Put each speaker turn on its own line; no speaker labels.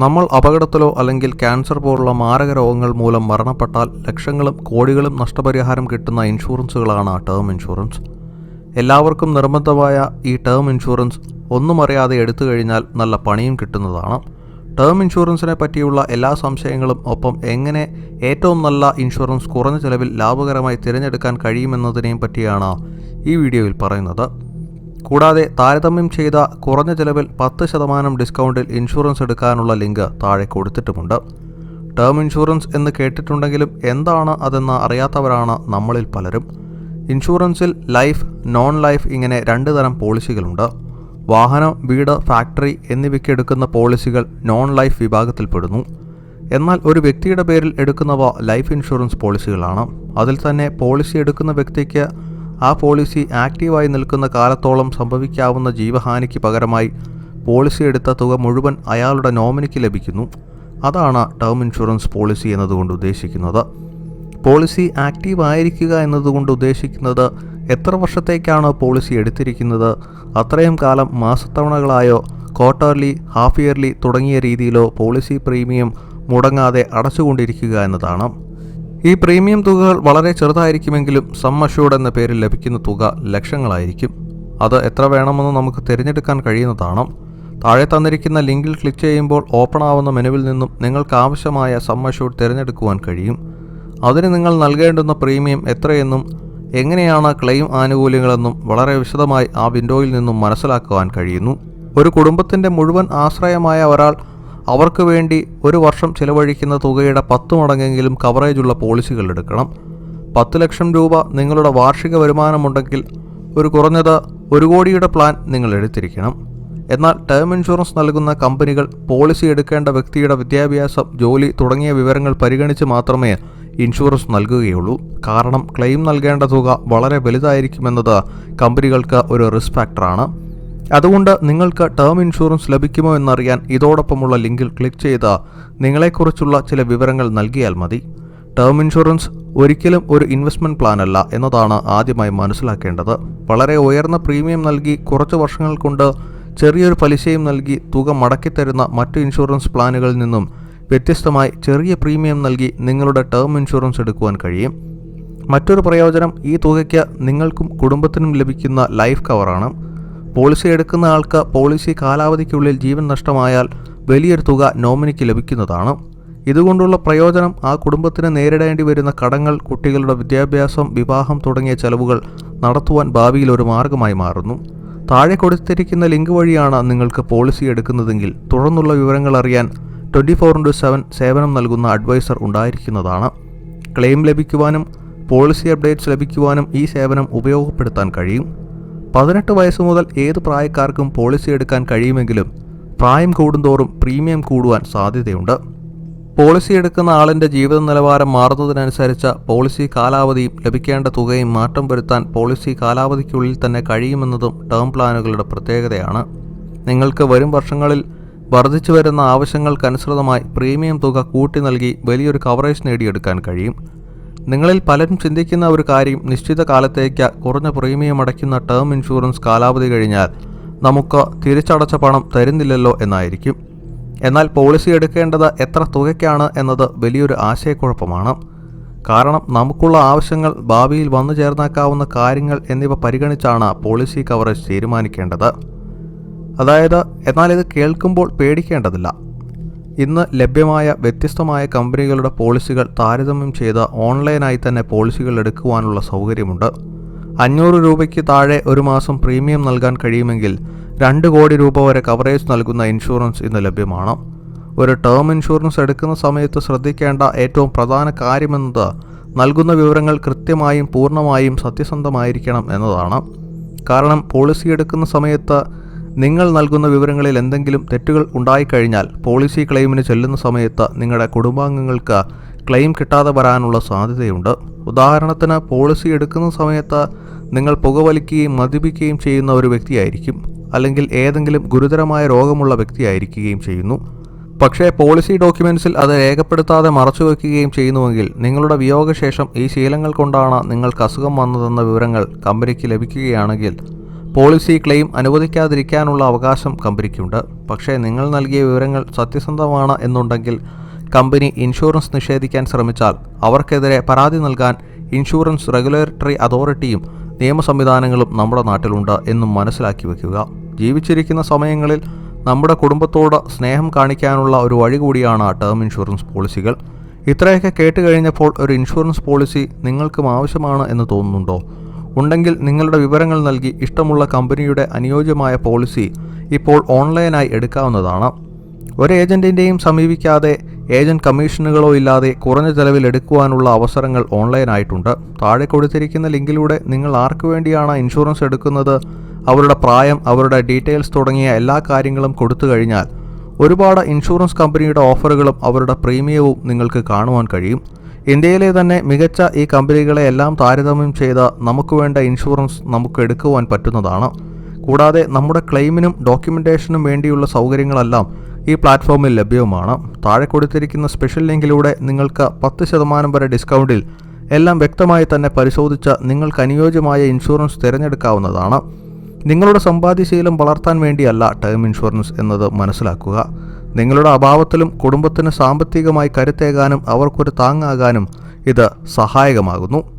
നമ്മൾ അപകടത്തിലോ അല്ലെങ്കിൽ ക്യാൻസർ പോലുള്ള മാരക രോഗങ്ങൾ മൂലം മരണപ്പെട്ടാൽ ലക്ഷങ്ങളും കോടികളും നഷ്ടപരിഹാരം കിട്ടുന്ന ഇൻഷുറൻസുകളാണ് ടേം ഇൻഷുറൻസ് എല്ലാവർക്കും നിർബന്ധമായ ഈ ടേം ഇൻഷുറൻസ് ഒന്നും അറിയാതെ എടുത്തു കഴിഞ്ഞാൽ നല്ല പണിയും കിട്ടുന്നതാണ്. ടേം ഇൻഷുറൻസിനെ പറ്റിയുള്ള എല്ലാ സംശയങ്ങളും ഒപ്പം എങ്ങനെ ഏറ്റവും നല്ല ഇൻഷുറൻസ് കുറഞ്ഞ ചിലവിൽ ലാഭകരമായി തിരഞ്ഞെടുക്കാൻ കഴിയുമെന്നതിനെയും പറ്റിയാണ് ഈ വീഡിയോയിൽ പറയുന്നത്. കൂടാതെ താരതമ്യം ചെയ്ത കുറഞ്ഞ ചെലവിൽ പത്ത് ശതമാനം ഡിസ്കൗണ്ടിൽ ഇൻഷുറൻസ് എടുക്കാനുള്ള ലിങ്ക് താഴെ കൊടുത്തിട്ടുമുണ്ട്. ടേം ഇൻഷുറൻസ് എന്ന് കേട്ടിട്ടുണ്ടെങ്കിലും എന്താണ് അതെന്ന് അറിയാത്തവരാണ് നമ്മളിൽ പലരും. ഇൻഷുറൻസിൽ ലൈഫ് നോൺ ലൈഫ് ഇങ്ങനെ രണ്ട് തരം പോളിസികളുണ്ട്. വാഹനം വീട് ഫാക്ടറി എന്നിവയ്ക്ക് എടുക്കുന്ന പോളിസികൾ നോൺ ലൈഫ് വിഭാഗത്തിൽപ്പെടുന്നു എന്നാൽ ഒരു വ്യക്തിയുടെ പേരിൽ എടുക്കുന്നവ ലൈഫ് ഇൻഷുറൻസ് പോളിസികളാണ്. അതിൽ തന്നെ പോളിസി എടുക്കുന്ന വ്യക്തിക്ക് ആ പോളിസി ആക്റ്റീവായി നിൽക്കുന്ന കാലത്തോളം സംഭവിക്കാവുന്ന ജീവഹാനിക്ക് പകരമായി പോളിസി എടുത്ത തുക മുഴുവൻ അയാളുടെ നോമിനിക്ക് ലഭിക്കുന്നു. അതാണ് ടേം ഇൻഷുറൻസ് പോളിസി എന്നതുകൊണ്ട് ഉദ്ദേശിക്കുന്നത്. പോളിസി ആക്റ്റീവ് ആയിരിക്കുക എന്നതുകൊണ്ട് ഉദ്ദേശിക്കുന്നത് എത്ര വർഷത്തേക്കാണ് പോളിസി എടുത്തിരിക്കുന്നത്? അത്രയും കാലം മാസത്തവണകളായോ ക്വാർട്ടർലി ഹാഫ് ഇയർലി തുടങ്ങിയ രീതിയിലോ പോളിസി പ്രീമിയം മുടങ്ങാതെ അടച്ചുകൊണ്ടിരിക്കുക എന്നതാണ്. ഈ പ്രീമിയം തുകകൾ വളരെ ചെറുതായിരിക്കുമെങ്കിലും സം അഷ്യൂർഡ് എന്ന പേരിൽ ലഭിക്കുന്ന തുക ലക്ഷങ്ങളായിരിക്കും. അത് എത്ര വേണമെന്ന് നമുക്ക് തിരഞ്ഞെടുക്കാൻ കഴിയുന്നതാണ് താഴെ തന്നിരിക്കുന്ന ലിങ്കിൽ ക്ലിക്ക് ചെയ്യുമ്പോൾ ഓപ്പൺ ആവുന്ന മെനുവിൽ നിന്നും നിങ്ങൾക്ക് ആവശ്യമായ സം അഷ്യൂർഡ് തിരഞ്ഞെടുക്കുവാൻ കഴിയും. അതിന് നിങ്ങൾ നൽകേണ്ടുന്ന പ്രീമിയം എത്രയെന്നും എങ്ങനെയാണ് ക്ലെയിം ആനുകൂല്യങ്ങളെന്നും വളരെ വിശദമായി ആ വിൻഡോയിൽ നിന്നും മനസ്സിലാക്കുവാൻ കഴിയുന്നു. ഒരു കുടുംബത്തിന്റെ മുഴുവൻ ആശ്രയമായ ഒരാൾ അവർക്ക് വേണ്ടി ഒരു വർഷം ചിലവഴിക്കുന്ന തുകയുടെ പത്ത് മടങ്ങെങ്കിലും കവറേജുള്ള പോളിസികൾ എടുക്കണം. പത്ത് ലക്ഷം രൂപ നിങ്ങളുടെ വാർഷിക വരുമാനമുണ്ടെങ്കിൽ ഒരു കുറഞ്ഞത് ഒരു കോടിയുടെ പ്ലാൻ നിങ്ങൾ എടുത്തിരിക്കണം. എന്നാൽ ടേം ഇൻഷുറൻസ് നൽകുന്ന കമ്പനികൾ പോളിസി എടുക്കേണ്ട വ്യക്തിയുടെ വിദ്യാഭ്യാസം ജോലി തുടങ്ങിയ വിവരങ്ങൾ പരിഗണിച്ച് മാത്രമേ ഇൻഷുറൻസ് നൽകുകയുള്ളൂ. കാരണം ക്ലെയിം നൽകേണ്ട തുക വളരെ വലുതായിരിക്കുമെന്നത് കമ്പനികൾക്ക് ഒരു റിസ്ക് ഫാക്ടറാണ് അതുകൊണ്ട് നിങ്ങൾക്ക് ടേം ഇൻഷുറൻസ് ലഭിക്കുമോ എന്നറിയാൻ ഇതോടൊപ്പമുള്ള ലിങ്കിൽ ക്ലിക്ക് ചെയ്ത് നിങ്ങളെക്കുറിച്ചുള്ള ചില വിവരങ്ങൾ നൽകിയാൽ മതി. ടേം ഇൻഷുറൻസ് ഒരിക്കലും ഒരു ഇൻവെസ്റ്റ്മെന്റ് പ്ലാൻ അല്ല എന്നതാണ് ആദ്യമായി മനസ്സിലാക്കേണ്ടത്. വളരെ ഉയർന്ന പ്രീമിയം നൽകി കുറച്ച് വർഷങ്ങൾ കൊണ്ട് ചെറിയൊരു പലിശയും നൽകി തുക മടക്കിത്തരുന്ന മറ്റ് ഇൻഷുറൻസ് പ്ലാനുകളിൽ നിന്നും വ്യത്യസ്തമായി ചെറിയ പ്രീമിയം നൽകി നിങ്ങളുടെ ടേം ഇൻഷുറൻസ് എടുക്കുവാൻ കഴിയും. മറ്റൊരു പ്രയോജനം ഈ തുകയ്ക്ക് നിങ്ങൾക്കും കുടുംബത്തിനും ലഭിക്കുന്ന ലൈഫ് കവറാണ് പോളിസി എടുക്കുന്ന ആൾക്ക് പോളിസി കാലാവധിക്കുള്ളിൽ ജീവൻ നഷ്ടമായാൽ വലിയൊരു തുക നോമിനിക്ക് ലഭിക്കുന്നതാണ്. ഇതുകൊണ്ടുള്ള പ്രയോജനം ആ കുടുംബത്തിന് നേരിടേണ്ടി വരുന്ന കടങ്ങൾ കുട്ടികളുടെ വിദ്യാഭ്യാസം വിവാഹം തുടങ്ങിയ ചെലവുകൾ നടത്തുവാൻ ഭാവിയിൽ ഒരു മാർഗമായി മാറുന്നു. താഴെ കൊടുത്തിരിക്കുന്ന ലിങ്ക് വഴിയാണ് നിങ്ങൾക്ക് പോളിസി എടുക്കുന്നതെങ്കിൽ തുടർന്നുള്ള വിവരങ്ങൾ അറിയാൻ ട്വന്റി ഫോർ ഇന്റു സെവൻ സേവനം നൽകുന്ന അഡ്വൈസർ ഉണ്ടായിരിക്കുന്നതാണ്. ക്ലെയിം ലഭിക്കുവാനും പോളിസി അപ്ഡേറ്റ്സ് ലഭിക്കുവാനും ഈ സേവനം ഉപയോഗപ്പെടുത്താൻ കഴിയും. പതിനെട്ട് വയസ്സ് മുതൽ ഏത് പ്രായക്കാർക്കും പോളിസി എടുക്കാൻ കഴിയുമെങ്കിലും പ്രായം കൂടുന്തോറും പ്രീമിയം കൂടുവാൻ സാധ്യതയുണ്ട്. പോളിസി എടുക്കുന്ന ആളിന്റെ ജീവിത നിലവാരം മാറുന്നതിനനുസരിച്ച് പോളിസി കാലാവധിയും ലഭിക്കേണ്ട തുകയും മാറ്റം വരുത്താൻ പോളിസി കാലാവധിക്കുള്ളിൽ തന്നെ കഴിയുമെന്നതും ടേം പ്ലാനുകളുടെ പ്രത്യേകതയാണ്. നിങ്ങൾക്ക് വരും വർഷങ്ങളിൽ വർദ്ധിച്ചു വരുന്ന ആവശ്യങ്ങൾക്കനുസൃതമായി പ്രീമിയം തുക കൂട്ടി നൽകി വലിയൊരു കവറേജ് നേടിയെടുക്കാൻ കഴിയും. നിങ്ങളിൽ പലരും ചിന്തിക്കുന്ന ഒരു കാര്യം നിശ്ചിത കാലത്തേക്ക് കുറഞ്ഞ പ്രീമിയം അടയ്ക്കുന്ന ടേം ഇൻഷുറൻസ് കാലാവധി കഴിഞ്ഞാൽ നമുക്ക് തിരിച്ചടച്ച പണം തരുന്നില്ലല്ലോ എന്നായിരിക്കും. എന്നാൽ പോളിസി എടുക്കേണ്ടത് എത്ര തുകയ്ക്കാണ് എന്നത് വലിയൊരു ആശയക്കുഴപ്പമാണ്. കാരണം നമുക്കുള്ള ആവശ്യങ്ങൾ ഭാവിയിൽ വന്നു ചേർന്നേക്കാവുന്ന കാര്യങ്ങൾ എന്നിവ പരിഗണിച്ചാണ് പോളിസി കവറേജ് തീരുമാനിക്കേണ്ടത്. അതായത് എന്നാൽ ഇത് കേൾക്കുമ്പോൾ പേടിക്കേണ്ടതില്ല. ഇന്ന് ലഭ്യമായ വ്യത്യസ്തമായ കമ്പനികളുടെ പോളിസികൾ താരതമ്യം ചെയ്ത് ഓൺലൈനായി തന്നെ പോളിസികൾ എടുക്കുവാനുള്ള സൗകര്യമുണ്ട്. അഞ്ഞൂറ് രൂപയ്ക്ക് താഴെ ഒരു മാസം പ്രീമിയം നൽകാൻ കഴിയുമെങ്കിൽ രണ്ട് കോടി രൂപ വരെ കവറേജ് നൽകുന്ന ഇൻഷുറൻസ് ഇന്ന് ലഭ്യമാണ്. ഒരു ടേം ഇൻഷുറൻസ് എടുക്കുന്ന സമയത്ത് ശ്രദ്ധിക്കേണ്ട ഏറ്റവും പ്രധാന കാര്യമെന്നത് നൽകുന്ന വിവരങ്ങൾ കൃത്യമായും പൂർണമായും സത്യസന്ധമായിരിക്കണം എന്നതാണ്. കാരണം പോളിസി എടുക്കുന്ന സമയത്ത് നിങ്ങൾ നൽകുന്ന വിവരങ്ങളിൽ എന്തെങ്കിലും തെറ്റുകൾ ഉണ്ടായിക്കഴിഞ്ഞാൽ പോളിസി ക്ലെയിമിന് ചെല്ലുന്ന സമയത്ത് നിങ്ങളുടെ കുടുംബാംഗങ്ങൾക്ക് ക്ലെയിം കിട്ടാതെ വരാനുള്ള സാധ്യതയുണ്ട്. ഉദാഹരണത്തിന് പോളിസി എടുക്കുന്ന സമയത്ത് നിങ്ങൾ പുകവലിക്കുകയും മദ്യപിക്കുകയും ചെയ്യുന്ന ഒരു വ്യക്തിയായിരിക്കും അല്ലെങ്കിൽ ഏതെങ്കിലും ഗുരുതരമായ രോഗമുള്ള വ്യക്തിയായിരിക്കുകയും ചെയ്യുന്നു. പക്ഷേ പോളിസി ഡോക്യുമെൻസിൽ അത് രേഖപ്പെടുത്താതെ മറച്ചുവെക്കുകയും ചെയ്യുന്നുവെങ്കിൽ നിങ്ങളുടെ വിയോഗശേഷം ഈ ശീലങ്ങൾ കൊണ്ടാണ് നിങ്ങൾക്ക് അസുഖം വന്നതെന്ന വിവരങ്ങൾ കമ്പനിക്ക് ലഭിക്കുകയാണെങ്കിൽ പോളിസി ക്ലെയിം അനുവദിക്കാതിരിക്കാനുള്ള അവകാശം കമ്പനിക്കുണ്ട്. പക്ഷേ നിങ്ങൾ നൽകിയ വിവരങ്ങൾ സത്യസന്ധമാണ് എന്നുണ്ടെങ്കിൽ കമ്പനി ഇൻഷുറൻസ് നിഷേധിക്കാൻ ശ്രമിച്ചാൽ അവർക്കെതിരെ പരാതി നൽകാൻ ഇൻഷുറൻസ് റെഗുലേറ്ററി അതോറിറ്റിയും നിയമ സംവിധാനങ്ങളും നമ്മുടെ നാട്ടിലുണ്ട് എന്നും മനസ്സിലാക്കി വയ്ക്കുക ജീവിച്ചിരിക്കുന്ന സമയങ്ങളിൽ നമ്മുടെ കുടുംബത്തോട് സ്നേഹം കാണിക്കാനുള്ള ഒരു വഴി കൂടിയാണ് ടേം ഇൻഷുറൻസ് പോളിസികൾ. ഇത്രയൊക്കെ കേട്ട് കഴിഞ്ഞപ്പോൾ ഒരു ഇൻഷുറൻസ് പോളിസി നിങ്ങൾക്കും ആവശ്യമാണ് എന്ന് തോന്നുന്നുണ്ടോ? ഉണ്ടെങ്കിൽ നിങ്ങളുടെ വിവരങ്ങൾ നൽകി ഇഷ്ടമുള്ള കമ്പനിയുടെ അനുയോജ്യമായ പോളിസി ഇപ്പോൾ ഓൺലൈനായി എടുക്കാവുന്നതാണ്. ഒരു ഏജന്റിന്റെയും സമീപിക്കാതെ ഏജന്റ് കമ്മീഷനുകളോ ഇല്ലാതെ കുറഞ്ഞ ചെലവിൽ എടുക്കുവാനുള്ള അവസരങ്ങൾ ഓൺലൈനായിട്ടുണ്ട്. താഴെ കൊടുത്തിരിക്കുന്ന ലിങ്കിലൂടെ നിങ്ങൾ ആർക്കു വേണ്ടിയാണ് ഇൻഷുറൻസ് എടുക്കുന്നത് അവരുടെ പ്രായം അവരുടെ ഡീറ്റെയിൽസ് തുടങ്ങിയ എല്ലാ കാര്യങ്ങളും കൊടുത്തു കഴിഞ്ഞാൽ ഒരുപാട് ഇൻഷുറൻസ് കമ്പനിയുടെ ഓഫറുകളും അവരുടെ പ്രീമിയവും നിങ്ങൾക്ക് കാണുവാൻ കഴിയും. ഇന്ത്യയിലെ തന്നെ മികച്ച ഈ കമ്പനികളെ എല്ലാം താരതമ്യം ചെയ്ത് നമുക്ക് വേണ്ട ഇൻഷുറൻസ് നമുക്ക് എടുക്കുവാൻ പറ്റുന്നതാണ്. കൂടാതെ നമ്മുടെ ക്ലെയിമിനും ഡോക്യുമെന്റേഷനും വേണ്ടിയുള്ള സൗകര്യങ്ങളെല്ലാം ഈ പ്ലാറ്റ്ഫോമിൽ ലഭ്യവുമാണ്. താഴെ കൊടുത്തിരിക്കുന്ന സ്പെഷ്യൽ ലിങ്കിലൂടെ നിങ്ങൾക്ക് പത്ത് ശതമാനം വരെ ഡിസ്കൗണ്ടിൽ എല്ലാം വ്യക്തമായി തന്നെ പരിശോധിച്ച് നിങ്ങൾക്ക് അനുയോജ്യമായ ഇൻഷുറൻസ് തിരഞ്ഞെടുക്കാവുന്നതാണ്. നിങ്ങളുടെ സമ്പാദ്യശീലം വളർത്താൻ വേണ്ടിയല്ല ടേം ഇൻഷുറൻസ് എന്നത് മനസ്സിലാക്കുക. നിങ്ങളുടെ അഭാവത്തിലും കുടുംബത്തിന് സാമ്പത്തികമായി കരുത്തേകാനും അവർക്കൊരു താങ്ങാകാനും ഇത് സഹായകമാകുന്നു.